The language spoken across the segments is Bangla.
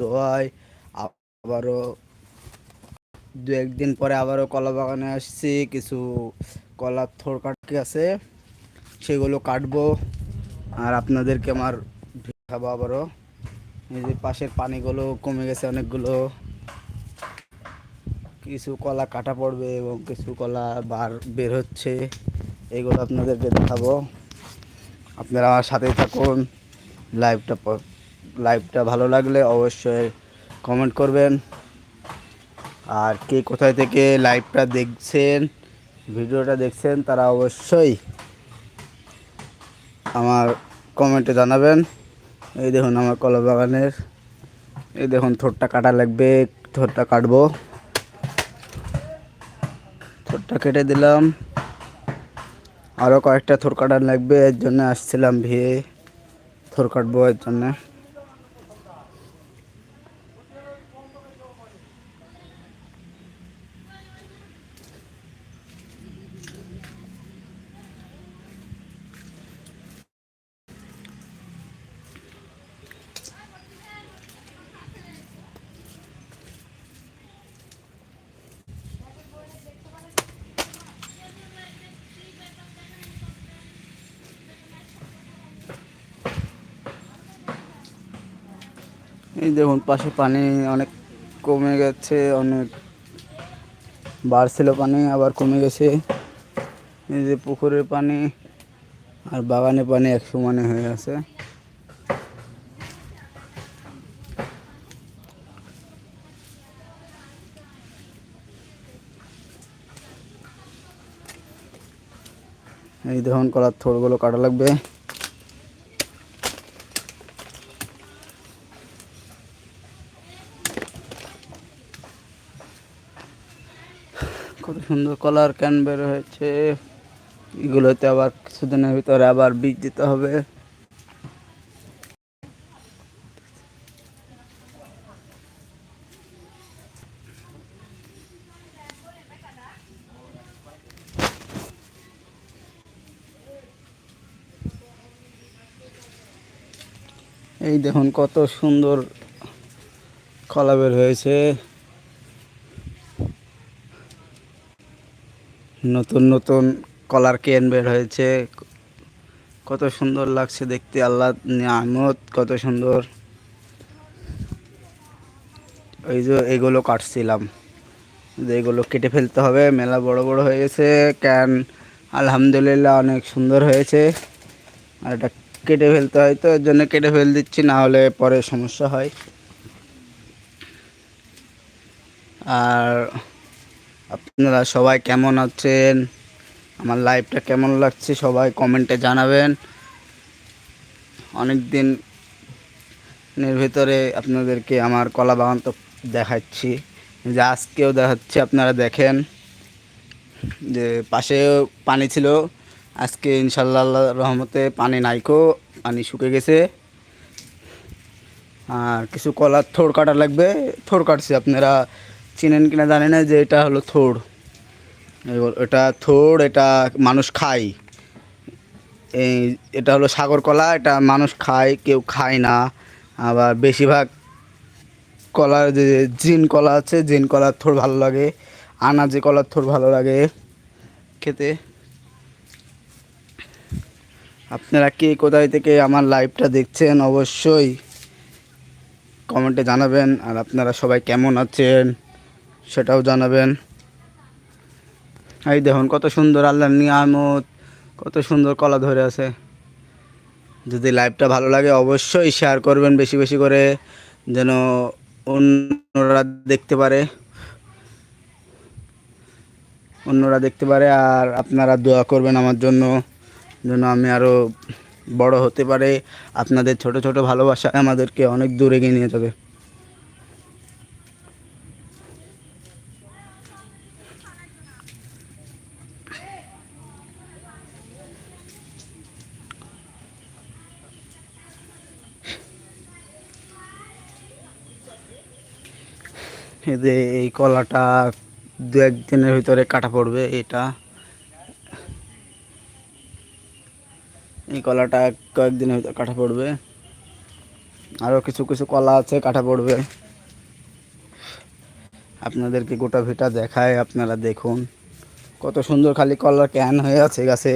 দোয়ায় আবারও দু একদিন পরে আবারও কলা বাগানে আসছি। কিছু কলার থোড় কাটকে আছে, সেগুলো কাটবো। আর আপনাদেরকে আমার দেখাবো আবারও। এই যে পাশের পানিগুলো কমে গেছে অনেকগুলো। কিছু কলা কাটা পড়বে এবং কিছু কলা বার বের হচ্ছে, এগুলো আপনাদেরকে দেখাবো। আপনারা আমার সাথেই থাকুন, লাইভটা লাইভটা ভালো লাগলে অবশ্যই কমেন্ট করবেন। আর কে কোথায় থেকে লাইভটা দেখছেন, ভিডিওটা দেখছেন, তারা অবশ্যই আমার কমেন্টে জানাবেন। এই দেখুন আমার কলা বাগানের এই দেখুন থোরটা কাটা লাগবে থোরটা কাটবো। থোরটা কেটে দিলাম। আরও কয়েকটা থোর কাটার লাগবে, এর জন্য আসছিলাম ভিয়ে থোর কাটবো এর জন্য। এই দেখুন, পাশে পানি অনেক কমে গেছে, অনেক বাড়ছিল পানি, আবার কমে গেছে। এই যে পুকুরের পানি আর বাগানে পানি এক সমানে হয়ে আছে। এই দেখুন, কলার থোড়গুলো কাটা লাগবে। কত সুন্দর কলার ক্যান বের হয়েছে। এগুলোতে আবার কিছুদিনের ভিতরে আবার বীজ দিতে হবে। এই দেখুন কত সুন্দর কলা বের হয়েছে। নতুন নতুন কলার কেন বের হয়েছে। কত সুন্দর লাগছে দেখতে, আল্লাহ নিয়ামত, কত সুন্দর। এই যে এগুলো কাটছিলাম। যে এগুলো কেটে ফেলতে হবে, মেলা বড় বড় হয়ে গেছে ক্যান আলহামদুলিল্লাহ অনেক সুন্দর হয়েছে। আর এটা কেটে ফেলতে হয় তো, এর জন্য কেটে ফেল দিচ্ছি, না হলে পরে সমস্যা হয়। আর আপনারা সবাই কেমন আছেন? আমার লাইভটা কেমন লাগছে? সবাই কমেন্টে জানাবেন। অনেক দিনের ভিতরে আপনাদেরকে আমার কলা বাগান তো দেখাচ্ছি। যে আজকেও দেখাচ্ছি, আপনারা দেখেন। যে পাশেও পানি ছিল। আজকে ইনশাল্লাহ রহমতে পানি নাইকো পানি শুকে গেছে। আর কিছু কলার থোড় কাটা লাগবে। থোড় কাটছি আপনারা। চিনেন কিনা জানি না যে এটা হলো থোড় এটা থোড় এটা মানুষ খায়। এই এটা হলো সাগর কলা, এটা মানুষ খায়, কেউ খায় না। আবার বেশিরভাগ কলার যে জিন কলা আছে, জিন কলার থোড় ভালো লাগে। আনাজে কলার থোড় ভালো লাগে খেতে। আপনারা কে কোথায় থেকে আমার লাইভটা দেখছেন অবশ্যই কমেন্টে জানাবেন। আর আপনারা সবাই কেমন আছেন? সেটাও জানাবেন। এই দেখুন, কত সুন্দর আল্লাহর নিয়ামত, কত সুন্দর কলা ধরে আছে। যদি লাইভটা ভালো লাগে, অবশ্যই শেয়ার করবেন বেশি বেশি করে, যেন অন্যরা দেখতে পারে। অন্যরা দেখতে পারে, আর আপনারা দোয়া করবেন আমার জন্য, যেন আমি আরও বড় হতে পারে। আপনাদের ছোট ছোট ভালোবাসা আমাদেরকে অনেক দূরে এগিয়ে নিয়ে যাবে। যে এই কলাটা দু একদিনের ভিতরে কাটা পড়বে এটা। এই কলাটা কয়েকদিনের ভিতরে কাটা পড়বে। আরও কিছু কিছু কলা আছে, কাটা পড়বে। আপনাদেরকে গোটা ভিটা দেখায়, আপনারা দেখুন। কত সুন্দর খালি কলার ক্যান হয়ে আছে গাছে।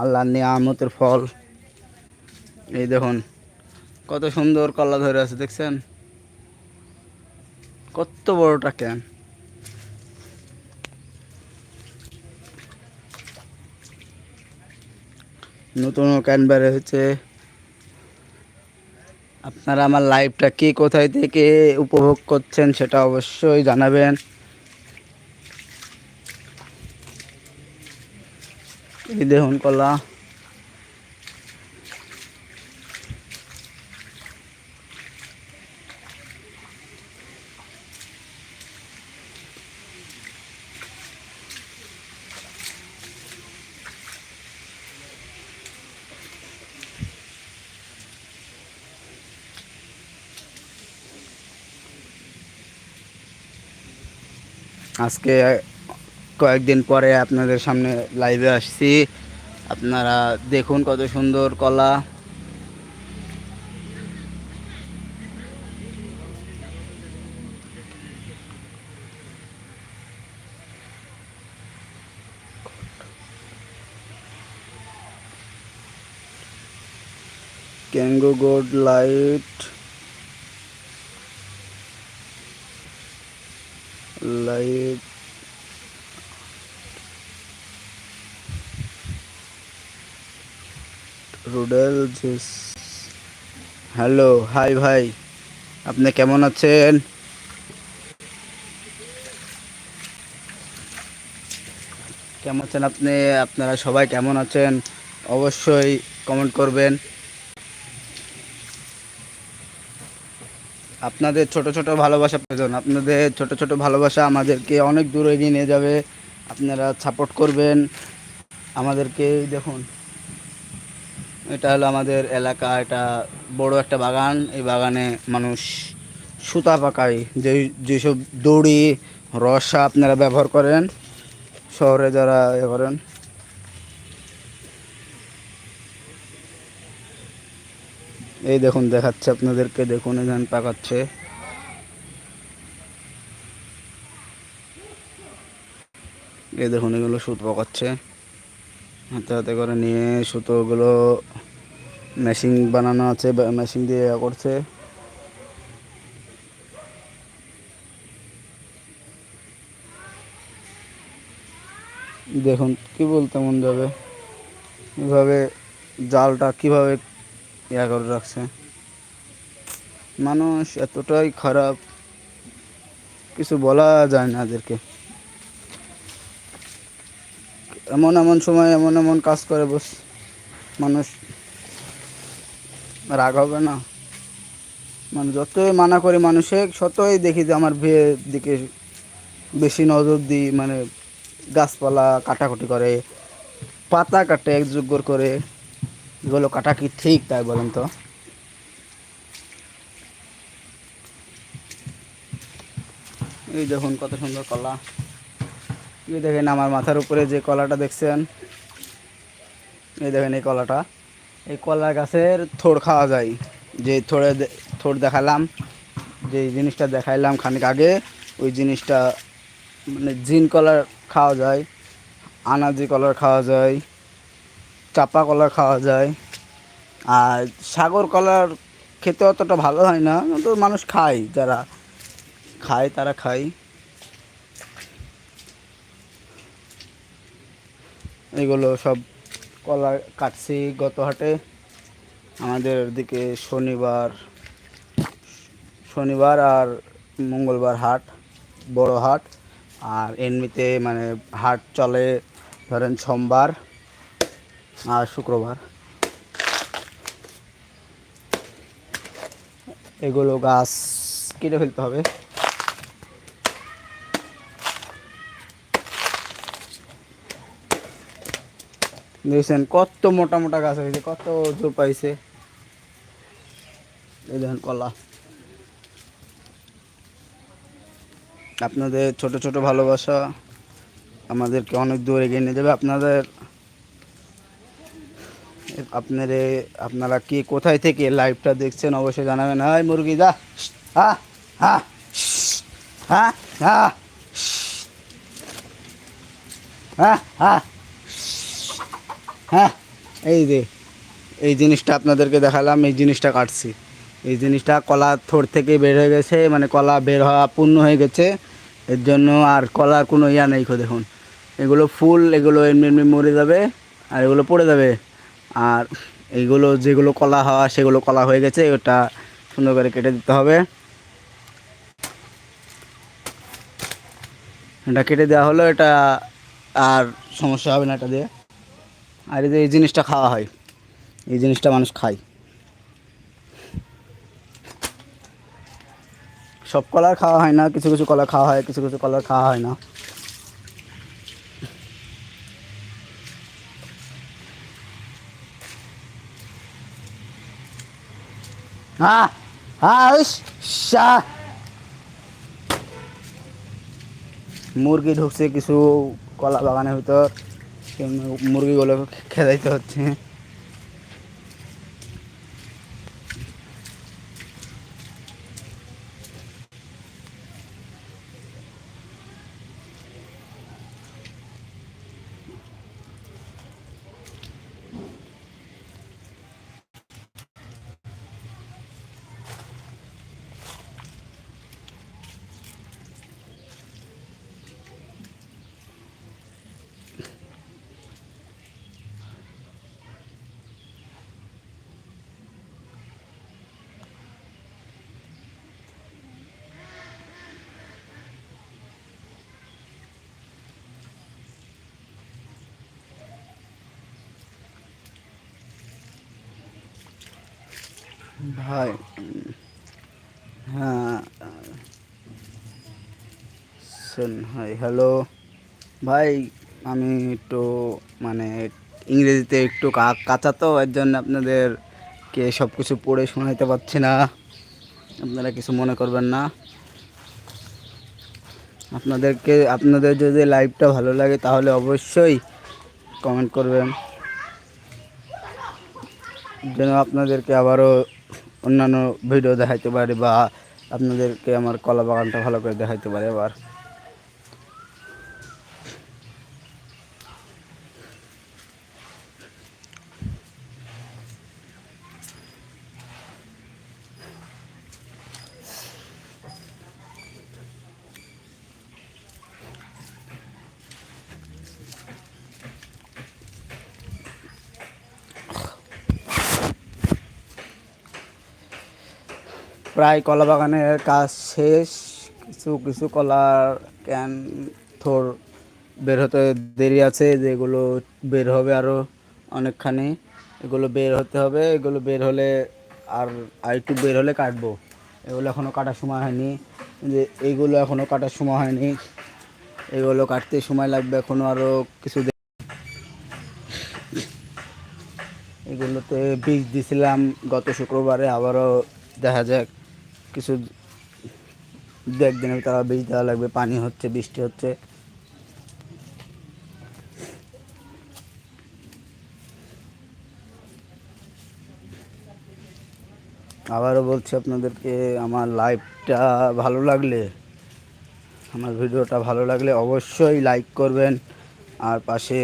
আল্লাহ নিয়ামতের ফল। এই দেখুন, কত সুন্দর কলা ধরে আছে, দেখছেন? কত বড়টা ক্যান নতুন ক্যান বের হয়েছে। আপনারা আমার লাইভটা কে কোথায় থেকে উপভোগ করছেন সেটা অবশ্যই জানাবেন। দেখুন কলা। আজকে কয়েকদিন পরে আপনাদের সামনে লাইভে আসছি। আপনারা দেখুন কত সুন্দর কলা। ক্যাঙ্গো গোড লাইট লাইট রুডেল হ্যালো হাই ভাই আপনি কেমন আছেন কেমন আছেন আপনি আপনারা সবাই কেমন আছেন অবশ্যই কমেন্ট করবেন আপনাদের ছোট ছোট ভালোবাসা প্রয়োজন আপনাদের ছোট ছোট ভালোবাসা আমাদেরকে অনেক দূর এগিয়ে নিয়ে যাবে। আপনারা সাপোর্ট করবেন। আমাদেরকে দেখুন, এটা হলো আমাদের এলাকা, এটা বড় একটা বাগান। এই বাগানে মানুষ সুতা পাকায়, যে, যেসব দড়ি, রসা আপনারা ব্যবহার করেন, শহরে যারা এ করেন। এই দেখুন, দেখাচ্ছে আপনাদেরকে, দেখুন এখানে পাকাচ্ছে। এই দেখুন, এগুলো সুতো পাকাচ্ছে। হাতে হাতে করে নিয়ে সুতোগুলো মেশিন বানানো আছে মেশিন দিয়ে ইয়ে করছে। দেখুন, কি বলতে মন যাবে? এভাবে জালটা কীভাবে ইয়া করে রাখছে। মানুষ এতটাই খারাপ, কিছু বলা যায় না এদেরকে। এমন এমন সময় এমন এমন কাজ করে বস, মানুষ রাগ হবে না। মানে যতই মানা করি মানুষে ততই দেখি যে আমার বিয়ের দিকে বেশি নজর দিই মানে গাছপালা কাটাকুটি করে, পাতা কাটে একযোগ্য করে। এগুলো কাটা কি ঠিক তাই বলেন তো? এই দেখুন কত সুন্দর কলা। এই দেখেন আমার মাথার উপরে যে কলাটা দেখছেন, এই দেখেন এই কলাটা। এই কলা গাছের থোড় খাওয়া যায়। যে থোড়ে থোড় দেখালাম, যে জিনিসটা দেখাইলাম খানিক আগে, ওই জিনিসটা মানে জিন কলার খাওয়া যায়, আনাজি কলার খাওয়া যায়। চাপা কলা খাওয়া যায়। আর সাগর কলার খেতে অতটা ভালো হয় না, কিন্তু মানুষ খায়, যারা খায় তারা খায়। এগুলো সব কলা কাটছি গত হাটে। আমাদের দিকে শনিবার শনিবার আর মঙ্গলবার হাট, বড় হাট। আর এমনিতে মানে হাট চলে ধরেন সোমবার। আর শুক্রবার। এগুলো গাছ কেটে ফেলতে হবে। দেখছেন কত মোটা মোটা গাছ হয়েছে, কত জোর পাইছে। এই কলা। আপনাদের ছোট ছোট ভালোবাসা আমাদেরকে অনেক দূর এগিয়ে নিয়ে যাবে। আপনাদের আপনারে, আপনারা কি কোথায় থেকে লাইভটা দেখছেন অবশ্যই জানাবেন। হাই মুরগি দা হ্যাঁ হ্যাঁ হ্যাঁ হ্যাঁ হ্যাঁ হ্যাঁ হ্যাঁ এই যে, এই জিনিসটা আপনাদেরকে দেখালাম, এই জিনিসটা কাটছি। এই জিনিসটা কলা থোড় থেকে বের হয়ে গেছে মানে কলা বের হওয়া পূর্ণ হয়ে গেছে। এর জন্য আর কলার কোনো ইয়া নেই খো দেখুন। এগুলো ফুল, এগুলো এমনি এমনি মরে যাবে, আর এগুলো পড়ে যাবে। আর এইগুলো যেগুলো কলা হওয়া, সেগুলো কলা হয়ে গেছে, ওটা সুন্দর করে কেটে দিতে হবে। এটা কেটে দেওয়া হলো, এটা আর সমস্যা হবে না এটা দিয়ে। আর এই এই জিনিসটা খাওয়া হয়, এই জিনিসটা মানুষ খায়। সব কলার খাওয়া হয় না, কিছু কিছু কলা খাওয়া হয়, কিছু কিছু কলার খাওয়া হয় না। হ্যাঁ হ্যাঁ। মুরগি ঢুকছে কিছু কলা বাগানের ভিতর সেই মু- মুরগিগুলো খেদাইতে হচ্ছে ভাই হ্যাঁ হাই হ্যালো ভাই, আমি একটু মানে ইংরেজিতে একটু কাঁচা তো, এর জন্য আপনাদেরকে সব কিছু পড়ে শোনাইতে পারছি না। আপনারা কিছু মনে করবেন না। আপনাদেরকে, আপনাদের যদি লাইভটা ভালো লাগে, তাহলে অবশ্যই কমেন্ট করবেন। যেন আপনাদেরকে আবারও অন্যান্য ভিডিও দেখাইতে পারি বা আপনাদেরকে আমার কলা বাগানটা ভালো করে দেখাইতে পারি আবার। প্রায় কলা বাগানের কাজ শেষ। কিছু কিছু কলার ক্যান থোর বের হতে দেরি আছে, যেগুলো বের হবে আরও অনেকখানি। এগুলো বের হতে হবে, এগুলো বের হলে আর আর একটু বের হলে কাটবো। এগুলো এখনও কাটার সময় হয়নি। যে এইগুলো এখনও কাটার সময় হয়নি। এগুলো কাটতে সময় লাগবে এখনও আরও কিছু। এগুলোতে বীজ দিছিলাম গত শুক্রবারে, আবারও দেখা যাক। কিছু দু একদিনের আবার বীজ দেওয়া লাগবে, পানি হচ্ছে, বৃষ্টি হচ্ছে। আবারও বলছি আপনাদেরকে, আমার লাইভটা ভালো লাগলে, আমার ভিডিওটা ভালো লাগলে অবশ্যই লাইক করবেন, আর পাশে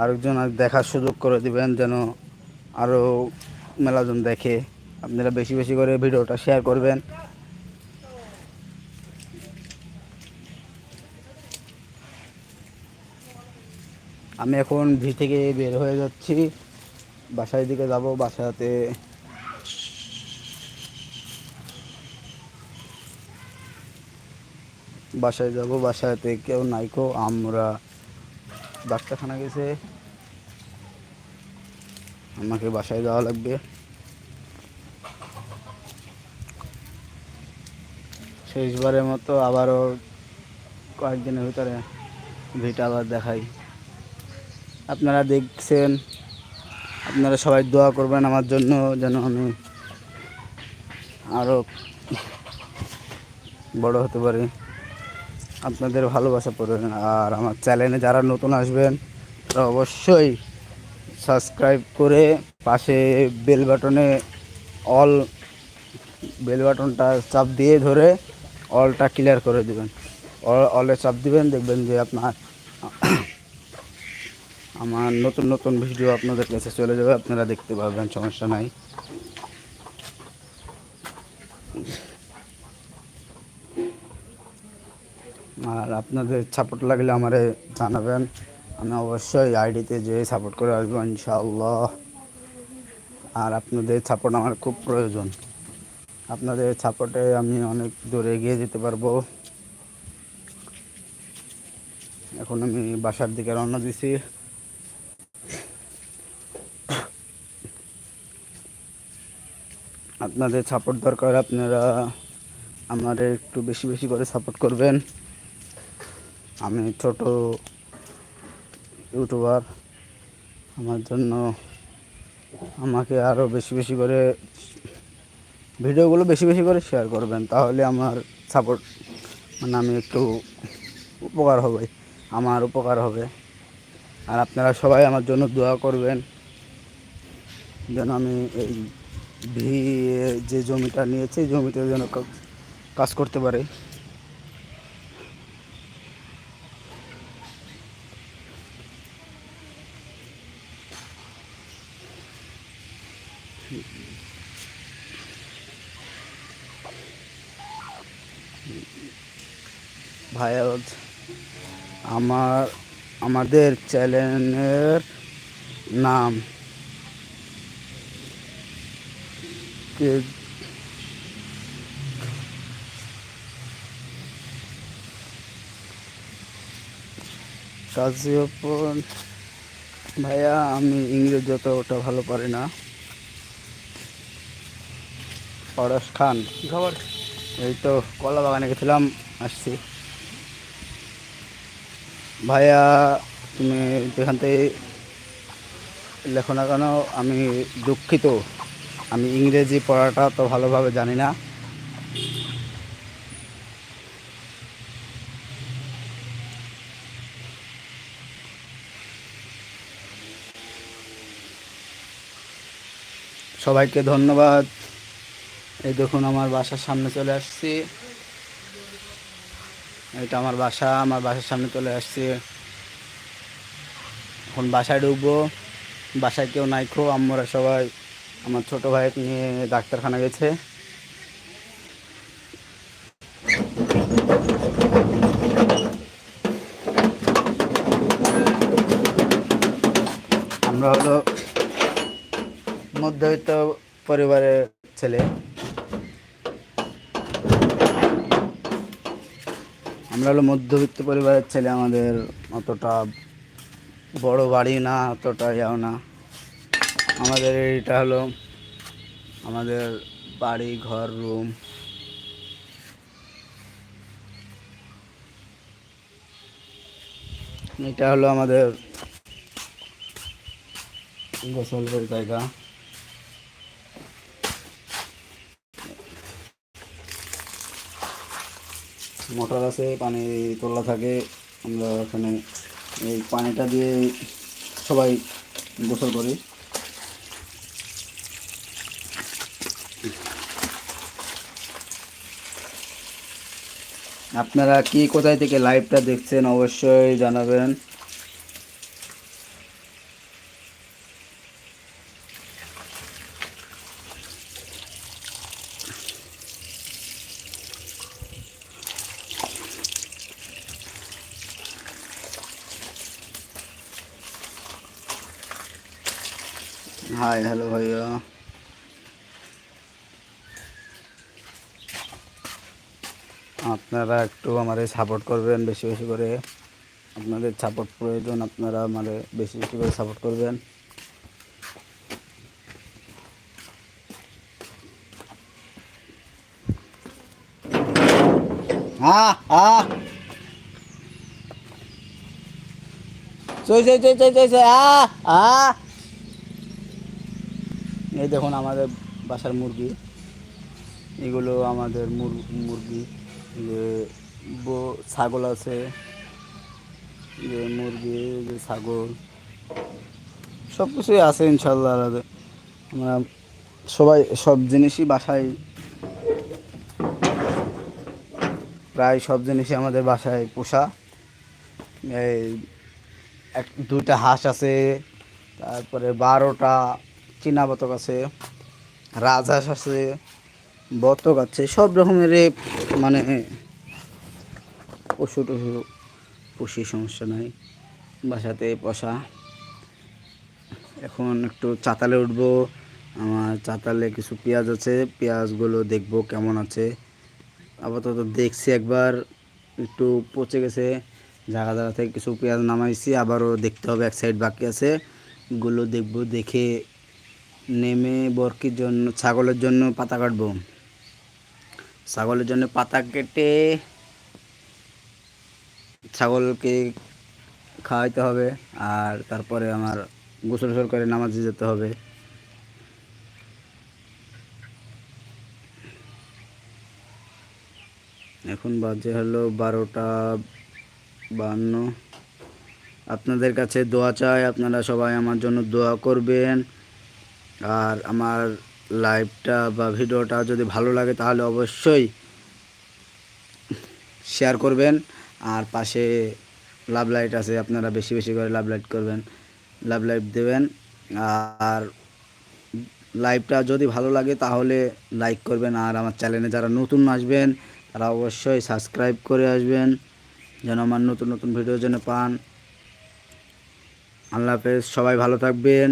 আরেকজন আর দেখার সুযোগ করে দিবেন, যেন আরও মেলাজন দেখে। আপনারা বেশি বেশি করে ভিডিওটা শেয়ার করবেন। আমি এখন ভি থেকে বের হয়ে যাচ্ছি। বাসার দিকে যাব, বাসাতে বাসায় যাব, বাসাতে কেউ নাইকো আমরা ডাক্তারখানা গেছে। আমাকে বাসায় যাওয়া লাগবে। শেষবারের মতো আবারও কয়েকদিনের ভিতরে ভিটা আবার দেখাই। আপনারা দেখছেন, আপনারা সবাই দোয়া করবেন আমার জন্য যেন আমি আরও বড় হতে পারি। আপনাদের ভালোবাসা পড়বেন আর আমার চ্যানেলে যারা নতুন আসবেন, তারা অবশ্যই সাবস্ক্রাইব করে পাশে বেল বাটনে অল, বেল বাটনটা চাপ দিয়ে ধরে অলটা ক্লিয়ার করে দেবেন। অলে চাপ দিবেন, দেখবেন যে আপনার আমার নতুন নতুন ভিডিও আপনাদের কাছে চলে যাবে, আপনারা দেখতে পাবেন সমস্যা নাই। আর আপনাদের সাপোর্ট লাগলে আমারে জানাবেন। আমি অবশ্যই আইডিতে যেয়ে সাপোর্ট করে আসব, ইনশাআল্লাহ। আর আপনাদের সাপোর্ট আমার খুব প্রয়োজন। আপনাদের সাপোর্টে আমি অনেক দূরে এগিয়ে যেতে পারব। এখন আমি বাসার দিকে রওনা দিছি। আপনাদের সাপোর্ট দরকার, আপনারা আমার একটু বেশি বেশি করে সাপোর্ট করবেন। আমি ছোট ইউটিউবার, আমার জন্য আমাকে আরও বেশি বেশি করে ভিডিওগুলো বেশি বেশি করে শেয়ার করবেন, তাহলে আমার সাপোর্ট মানে আমি একটু উপকার হবে, আমার উপকার হবে। আর আপনারা সবাই আমার জন্য দোয়া করবেন, যেন আমি এই ভি যে জমিটা নিয়েছি জমিতে যেন কাজ করতে পারি। ভাইয়া বলছে, আমার আমাদের চ্যানেলের নাম কে কাজীয়পন ভাইয়া আমি ইংরেজি অতটা ভালো পারি না। পরশ খান কি খবর? এই তো কলা বাগানে গেছিলাম আসছি। ভাইয়া, তুমি যেখান থেকে লেখো না কেন, আমি দুঃখিত। আমি ইংরেজি পড়াটা তো ভালোভাবে জানি না। সবাইকে ধন্যবাদ। এই দেখুন, আমার বাসার সামনে চলে আসছি। এটা আমার বাসা, আমার বাসার সামনে চলে আসছে। এখন বাসায় ঢুকবো। বাসায় কেউ নাই খো আমরা সবাই। আমার ছোট ভাই নিয়ে ডাক্তারখানা গেছে। আমরা হলো মধ্যবিত্ত পরিবারের ছেলে। আমরা হলো মধ্যবিত্ত পরিবারের ছেলে, আমাদের অতটা বড় বাড়ি না, অতটা ইয়াও না। আমাদের এইটা হলো আমাদের বাড়ি, ঘর, রুম। এটা হলো আমাদের গোসলের জায়গা। মোটর আছে, পানি তোলা থাকে। আমরা এখানে এই পানিটা দিয়ে সবাই গোসল করি। আপনারা কি কোথায় থেকে লাইভটা দেখছেন অবশ্যই জানাবেন। হাই হ্যালো ভাইয়া। আপনারা একটু আমাদের সাপোর্ট করবেন বেশি বেশি করে। আপনাদের সাপোর্ট প্রয়োজন, আপনারা আমাদের বেশি বেশি করে সাপোর্ট করবেন। হ্যাঁ হ্যাঁ চই চই চই চই চই চই আ আ এই দেখুন আমাদের বাসার মুরগি। এগুলো আমাদের মুর- মুরগি। যে ছাগল আছে। যে মুরগি, যে ছাগল। সব কিছুই আছে ইনশাল্লাহ আমরা সবাই সব জিনিসই বাসায় প্রায় সব জিনিসই আমাদের বাসায় পোষা। এই এক দুইটা হাঁস আছে। তারপরে বারোটা চীনা বতক আছে, রাজহাঁস আছে, বতক আছে, সব রকমের মানে পশু টশু পুষি, সমস্যা নাই। বাসাতে পোষা এখন একটু চাতালে উঠবো। আমার চাতালে কিছু পেঁয়াজ আছে, পেঁয়াজগুলো দেখব কেমন আছে। আপাতত দেখছি একবার, একটু পচে গেছে। জায়গা জায়গা থেকে কিছু পেঁয়াজ নামাইছি, আবারও দেখতে হবে, এক সাইড বাকি আছে। গুলো দেখব, দেখে নেমে বরকির জন্য, ছাগলের জন্য পাতা কাটবো। ছাগলের জন্য পাতা কেটে ছাগলকে খাওয়াইতে হবে আর তারপরে আমার গোসল টোসল করে নামাজে যেতে হবে। এখন বাজে হলো বারোটা বান্ন। আপনাদের কাছে দোয়া চাই, আপনারা সবাই আমার জন্য দোয়া করবেন। আর আমার লাইভটা বা ভিডিওটা যদি ভালো লাগে তাহলে অবশ্যই শেয়ার করবেন। আর পাশে লাভ লাইট আছে, আপনারা বেশি বেশি করে লাভ লাইট করবেন লাভ লাইট দেবেন। আর লাইভটা যদি ভালো লাগে তাহলে লাইক করবেন। আর আমার চ্যানেলে যারা নতুন আসবেন, তারা অবশ্যই সাবস্ক্রাইব করে আসবেন, যেন আমার নতুন নতুন ভিডিও যেন পান। আল্লাহ হাফেজ, সবাই ভালো থাকবেন।